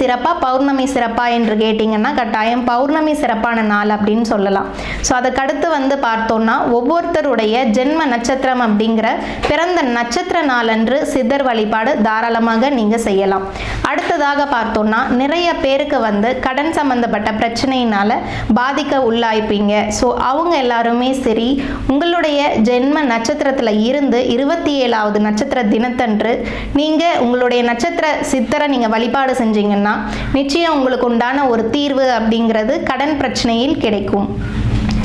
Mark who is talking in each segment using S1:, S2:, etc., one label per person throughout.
S1: சிறப்பா பௌர்ணமி சிறப்பா என்று கேட்டிங்கன்னா கட்டாயம் பௌர்ணமி சிறப்பான நாள் அப்படின்னு சொல்லலாம். ஸோ அதுக்கடுத்து வந்து பார்த்தோம்னா ஒவ்வொருத்தருடைய ஜென்ம நட்சத்திரம் அப்படிங்கிற பிறந்த நட்சத்திர நாளன்று சித்தர் வழிபாடு தாராளமாக நீங்கள் செய்யலாம். அடுத்ததாக பார்த்தோம்னா நிறைய பேருக்கு வந்து கடன் சம்பந்தப்பட்ட பிரச்சனையினால பாதிக்க உள்ளாய்ப்பீங்க. ஸோ அவங்க எல்லாருமே சரி உங்களுடைய ஜென்ம நட்சத்திரத்தில் இருந்து இருபத்தி ஏழாவது நட்சத்திர தினத்தன்று நீங்கள் உங்களுடைய நட்சத்திர சித்தரை நீங்கள் வழிபாடு செஞ்சீங்க செஞ்சீங்கன்னா நிச்சயம் உங்களுக்கு உண்டான ஒரு தீர்வு அப்படிங்கிறது கடன் பிரச்சனையில் கிடைக்கும்.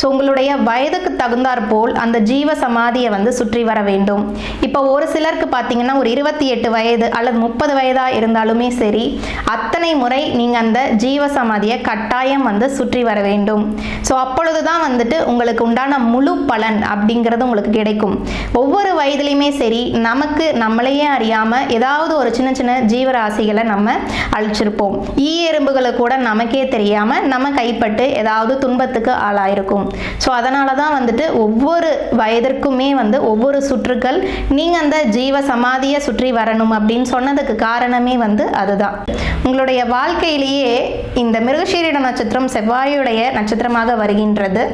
S1: ஸோ உங்களுடைய வயதுக்கு தகுந்தாற் போல் அந்த ஜீவ சமாதியை வந்து சுற்றி வர வேண்டும். இப்போ ஒரு சிலருக்கு பார்த்தீங்கன்னா ஒரு இருபத்தி எட்டு வயது அல்லது முப்பது வயதாக இருந்தாலுமே சரி அத்தனை முறை நீங்கள் அந்த ஜீவ சமாதியை கட்டாயம் வந்து சுற்றி வர வேண்டும். ஸோ அப்பொழுது தான் வந்துட்டு உங்களுக்கு உண்டான முழு பலன் அப்படிங்கிறது உங்களுக்கு கிடைக்கும். ஒவ்வொரு வயதுலையுமே சரி நமக்கு நம்மளையே அறியாமல் ஏதாவது ஒரு சின்ன சின்ன ஜீவராசிகளை நம்ம அழிச்சிருப்போம். ஈ எறும்புகளை கூட நமக்கே தெரியாமல் நம்ம கைப்பட்டு ஏதாவது துன்பத்துக்கு ஆளாயிருக்கும். ஸோ அதனால தான் வந்துட்டு ஒவ்வொரு வயதிற்குமே வந்து ஒவ்வொரு சுற்றுக்கள் நீங்கள் அந்த ஜீவ சமாதியை சுற்றி வரணும் அப்படின்னு சொன்னதுக்கு காரணமே வந்து அதுதான். உங்களுடைய வாழ்க்கையிலேயே இந்த மிருகசீரிட நட்சத்திரம் செவ்வாயுடைய நட்சத்திரமாக வருகின்றது.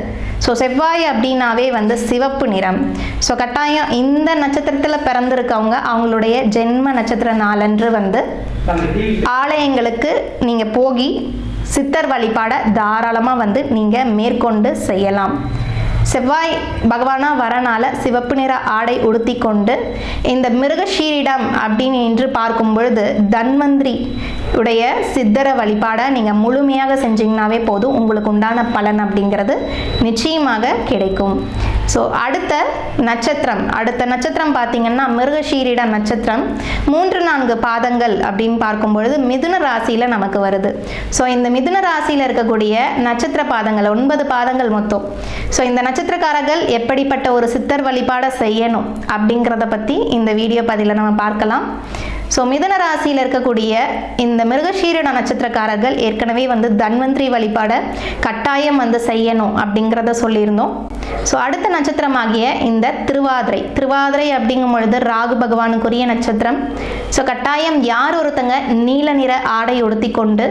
S1: ஸோ செவ்வாய் அப்படின்னாவே வந்து சிவப்பு நிறம். ஸோ கட்டாயம் இந்த நட்சத்திரத்தில் பிறந்திருக்கவங்க அவங்களுடைய ஜென்ம நட்சத்திர நாளன்று வந்து ஆலயங்களுக்கு நீங்கள் போகி சித்தர் வழிபாடை தாராளமாக வந்து நீங்கள் மேற்கொண்டு அறியலாம் செவ்வாய் பகவானா வரனால சிவப்பு நிற ஆடை உடுத்தி கொண்டு இந்த மிருகஷீரிடம் அப்படின்னு என்று பார்க்கும் பொழுது தன்வந்திரி உடைய சித்தர வழிபாடை நீங்கள் முழுமையாக செஞ்சீங்கனாவே போதும். உங்களுக்கு உண்டான பலன் அப்படிங்கிறது நிச்சயமாக கிடைக்கும். ஸோ அடுத்த நட்சத்திரம் அடுத்த நட்சத்திரம் பார்த்தீங்கன்னா மிருகஷீரிட நட்சத்திரம். மூன்று நான்கு பாதங்கள் அப்படின்னு பார்க்கும் பொழுது மிதுன ராசியில் நமக்கு வருது. ஸோ இந்த மிதுன ராசியில் இருக்கக்கூடிய நட்சத்திர பாதங்கள் ஒன்பது பாதங்கள் மொத்தம். ஸோ இந்த நட்சத்திரக்காரர்கள் எப்படிப்பட்ட ஒரு சித்தர் வழிபாடை செய்யணும் அப்படிங்கிறத பற்றி இந்த வீடியோ பதிவில் நம்ம பார்க்கலாம். ஸோ மிதன ராசியில் இருக்கக்கூடிய இந்த மிருகஷீரண நட்சத்திரக்காரர்கள் ஏற்கனவே வந்து தன்வந்திரி வழிபாடை கட்டாயம் வந்து செய்யணும் அப்படிங்கிறத சொல்லியிருந்தோம். ஸோ அடுத்த நட்சத்திரமாகிய இந்த திருவாதிரை. திருவாதிரை அப்படிங்கும் பொழுது ராகு பகவானுக்குரிய நட்சத்திரம். ஸோ கட்டாயம் யார் ஒருத்தங்க நீல நிற ஆடை உடுத்தி கொண்டு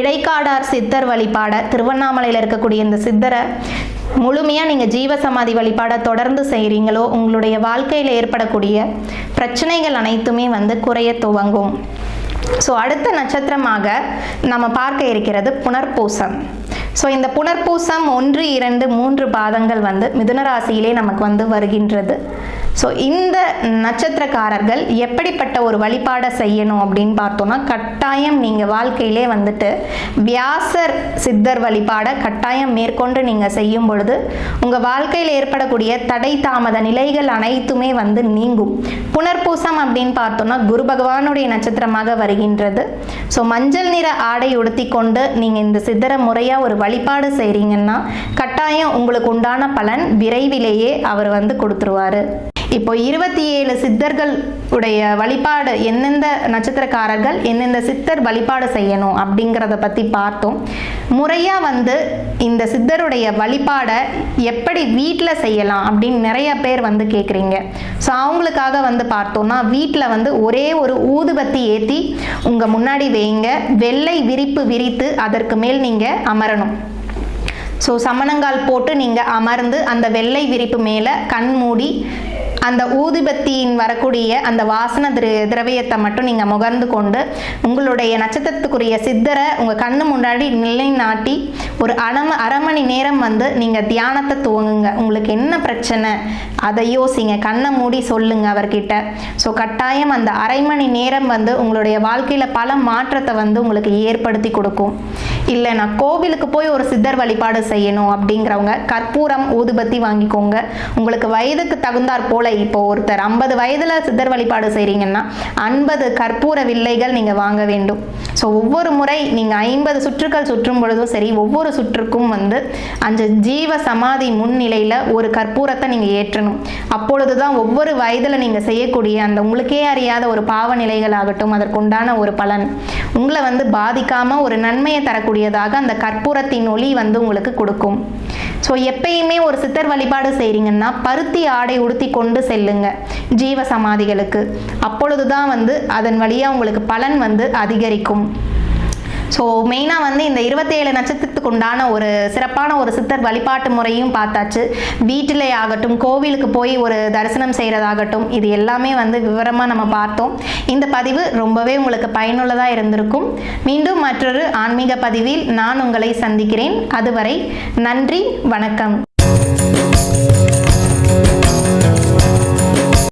S1: இடைக்காடார் சித்தர் வழிபாட திருவண்ணாமலையில் இருக்கக்கூடிய இந்த சித்தரை முழுமையாக நீங்கள் ஜீவசமாதி வழிபாடை தொடர்ந்து செய்கிறீங்களோ உங்களுடைய வாழ்க்கையில் ஏற்படக்கூடிய பிரச்சனைகள் அனைத்துமே வந்து குறைய துவங்கும். ஸோ அடுத்த நட்சத்திரமாக நம்ம பார்க்க இருக்கிறது புனர்பூசம். ஸோ இந்த புனர்பூசம் ஒன்று இரண்டு மூன்று பாதங்கள் வந்து மிதுன ராசியிலே நமக்கு வந்து வருகின்றது. ஸோ இந்த நட்சத்திரக்காரர்கள் எப்படிப்பட்ட ஒரு வழிபாடை செய்யணும் அப்படின்னு பார்த்தோம்னா கட்டாயம் நீங்கள் வாழ்க்கையிலே வந்துட்டு வியாசர் சித்தர் வழிபாடை கட்டாயம் மேற்கொண்டு நீங்கள் செய்யும் பொழுது உங்கள் வாழ்க்கையில் ஏற்படக்கூடிய தடை தாமத நிலைகள் அனைத்துமே வந்து நீங்கும். புனர்பூசம் அப்படின்னு பார்த்தோம்னா குரு பகவானுடைய நட்சத்திரமாக வருகின்றது. ஸோ மஞ்சள் நிற ஆடை உடுத்தி கொண்டு நீங்கள் இந்த சித்தரை முறையாக ஒரு வழிபாடு செய்கிறீங்கன்னா கட்டாயம் உங்களுக்கு உண்டான பலன் விரைவிலேயே அவர் வந்து கொடுத்துருவாரு. இப்போ இருபத்தி ஏழு சித்தர்கள் உடைய வழிபாடு எந்தெந்த நட்சத்திரக்காரர்கள் எந்தெந்த சித்தர் வழிபாடு செய்யணும் அப்படிங்கிறத பற்றி பார்த்தோம். முறையாக வந்து இந்த சித்தருடைய வழிபாடை எப்படி வீட்டில் செய்யலாம் அப்படின்னு நிறைய பேர் வந்து கேட்குறீங்க ஸோ அவங்களுக்காக வந்து பார்த்தோம்னா வீட்டில் வந்து ஒரே ஒரு ஊதுபத்தி ஏற்றி உங்கள் முன்னாடி வைங்க. வெள்ளை விரிப்பு விரித்து அதற்கு மேல் நீங்கள் அமரணும். ஸோ சமணங்கால் போட்டு நீங்கள் அமர்ந்து அந்த வெள்ளை விரிப்பு மேலே கண் மூடி அந்த ஊதுபத்தியின் வரக்கூடிய அந்த வாசன திர திரவியத்தை மட்டும் நீங்கள் முகர்ந்து கொண்டு உங்களுடைய நட்சத்திரத்துக்குரிய சித்தரை உங்கள் கண்ணு முன்னாடி நிலைநாட்டி ஒரு அணம அரை மணி நேரம் வந்து நீங்கள் தியானத்தை துவங்குங்க. உங்களுக்கு என்ன பிரச்சனை? அதை யோசிங்க. கண்ணை மூடி சொல்லுங்க அவர்கிட்ட. ஸோ கட்டாயம் அந்த அரை மணி நேரம் வந்து உங்களுடைய வாழ்க்கையில் பல மாற்றத்தை வந்து உங்களுக்கு ஏற்படுத்தி கொடுக்கும். இல்லை நான் கோவிலுக்கு போய் ஒரு சித்தர் வழிபாடு செய்யணும் அப்படிங்கிறவங்க கற்பூரம் ஊதுபத்தி வாங்கிக்கோங்க. உங்களுக்கு வயதுக்கு தகுந்தாற் போல இப்போ ஒருத்தர் ஐம்பது வயதில் சித்தர் வழிபாடு செய்கிறீங்கன்னா ஐம்பது கற்பூர வில்லைகள் நீங்கள் வாங்க வேண்டும். ஸோ ஒவ்வொரு முறை நீங்கள் ஐம்பது சுற்றுக்கள் சுற்றும் பொழுதும் சரி ஒவ்வொரு சுற்றுக்கும் வந்து அந்த ஜீவ சமாதி முன்னிலையில் ஒரு கற்பூரத்தை நீங்கள் ஏற்றணும். அப்பொழுது தான் ஒவ்வொரு வயதில் நீங்கள் செய்யக்கூடிய அந்த உங்களுக்கே அறியாத ஒரு பாவ நிலைகள் ஆகட்டும் அதற்குண்டான ஒரு பலன் உங்களை வந்து பாதிக்காமல் ஒரு நன்மையை தரக்கூடியதாக அந்த கற்பூரத்தின் ஒளி வந்து உங்களுக்கு கொடுக்கும். ஸோ எப்பயுமே ஒரு சித்தர் வழிபாடு செய்கிறீங்கன்னா பருத்தி ஆடை உடுத்தி கொண்டு செல்லுங்க. ஜீவ சமாதிகளுக்கு அப்பொழுது தான் வந்து அதன் வழியாக உங்களுக்கு பலன் வந்து அதிகரிக்கும். ஸோ மெயினாக வந்து இந்த இருபத்தேழு நட்சத்திரத்துக்கு உண்டான ஒரு சிறப்பான ஒரு சித்தர் வழிபாட்டு முறையும் பார்த்தாச்சு. வீட்டிலே ஆகட்டும் கோவிலுக்கு போய் ஒரு தரிசனம் செய்கிறதாகட்டும் இது எல்லாமே வந்து விவரமாக நம்ம பார்த்தோம். இந்த பதிவு ரொம்பவே உங்களுக்கு பயனுள்ளதாக இருந்திருக்கும். மீண்டும் மற்றொரு ஆன்மீக பதிவில் நான் உங்களை சந்திக்கிறேன். அதுவரை நன்றி வணக்கம்.